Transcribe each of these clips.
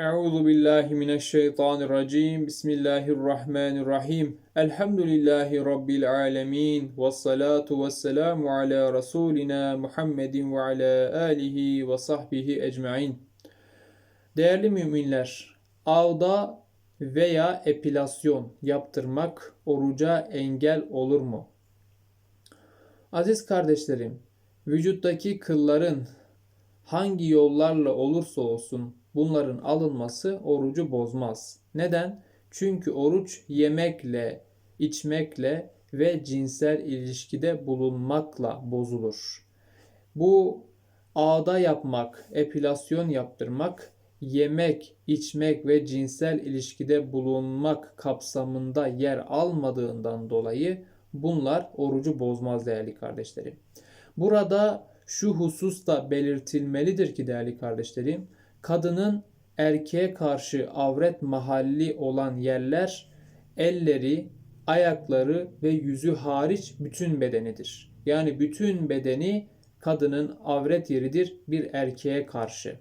Euzu billahi mineşşeytanirracim. Bismillahirrahmanirrahim. Elhamdülillahi rabbil alamin. Ves salatu vesselamu ala rasulina Muhammedin ve ala alihi ve sahbihi ecmaîn. Değerli müminler, ağda veya epilasyon yaptırmak oruca engel olur mu? Aziz kardeşlerim, vücuttaki kılların hangi yollarla olursa olsun bunların alınması orucu bozmaz. Neden? Çünkü oruç yemekle, içmekle ve cinsel ilişkide bulunmakla bozulur. Bu ağda yapmak, epilasyon yaptırmak, yemek, içmek ve cinsel ilişkide bulunmak kapsamında yer almadığından dolayı bunlar orucu bozmaz değerli kardeşlerim. Burada şu husus da belirtilmelidir ki değerli kardeşlerim, kadının erkeğe karşı avret mahalli olan yerler elleri, ayakları ve yüzü hariç bütün bedenidir. Yani bütün bedeni kadının avret yeridir bir erkeğe karşı.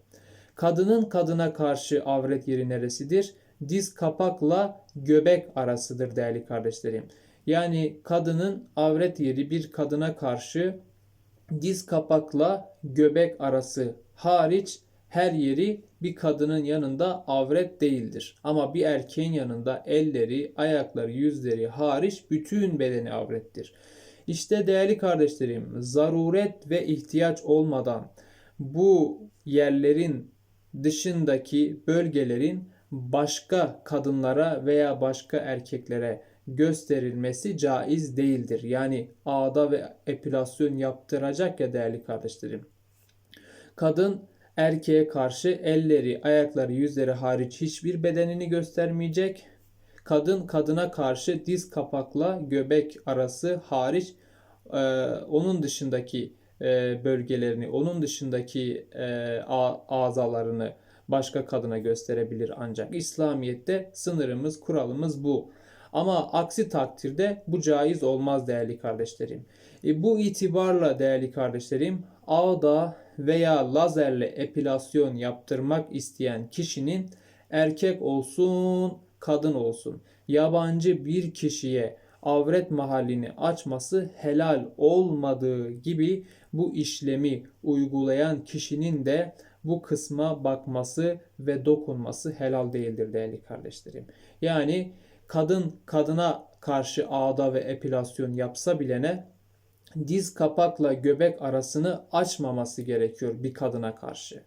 Kadının kadına karşı avret yeri neresidir? Diz kapakla göbek arasıdır değerli kardeşlerim. Yani kadının avret yeri bir kadına karşı diz kapakla göbek arası hariç her yeri bir kadının yanında avret değildir. Ama bir erkeğin yanında elleri, ayakları, yüzleri hariç bütün bedeni avrettir. İşte değerli kardeşlerim, zaruret ve ihtiyaç olmadan bu yerlerin dışındaki bölgelerin başka kadınlara veya başka erkeklere gösterilmesi caiz değildir. Yani ağda ve epilasyon yaptıracak ya değerli kardeşlerim. Kadın erkeğe karşı elleri, ayakları, yüzleri hariç hiçbir bedenini göstermeyecek. Kadın kadına karşı diz kapakla göbek arası hariç e, onun dışındaki e, bölgelerini, onun dışındaki e, azalarını başka kadına gösterebilir ancak. İslamiyet'te sınırımız, kuralımız bu. Ama aksi takdirde bu caiz olmaz değerli kardeşlerim. E, bu itibarla değerli kardeşlerim ağda veya lazerle epilasyon yaptırmak isteyen kişinin erkek olsun, kadın olsun yabancı bir kişiye avret mahallini açması helal olmadığı gibi bu işlemi uygulayan kişinin de bu kısma bakması ve dokunması helal değildir değerli kardeşlerim. Yani kadın kadına karşı ağda ve epilasyon yapsa bilene diz kapakla göbek arasını açmaması gerekiyor bir kadına karşı.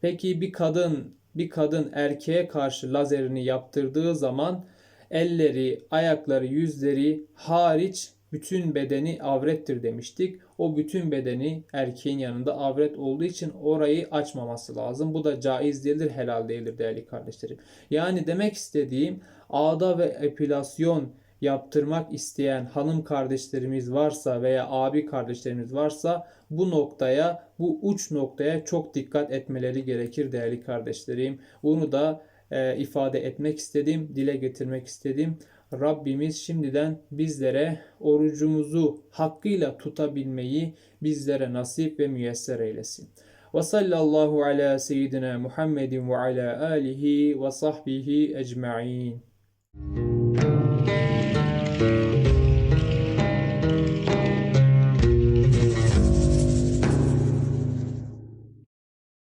Peki bir kadın bir kadın erkeğe karşı lazerini yaptırdığı zaman elleri, ayakları, yüzleri hariç bütün bedeni avrettir demiştik. O bütün bedeni erkeğin yanında avret olduğu için orayı açmaması lazım. Bu da caiz değildir, helal değildir değerli kardeşlerim. Yani demek istediğim ağda ve epilasyon yaptırmak isteyen hanım kardeşlerimiz varsa veya abi kardeşlerimiz varsa bu noktaya, bu uç noktaya çok dikkat etmeleri gerekir değerli kardeşlerim. Bunu da e, ifade etmek istedim, dile getirmek istedim. Rabbimiz şimdiden bizlere orucumuzu hakkıyla tutabilmeyi bizlere nasip ve müyesser eylesin. Ve sallallahu ala seyyidina Muhammedin ve ala alihi ve sahbihi ecma'in.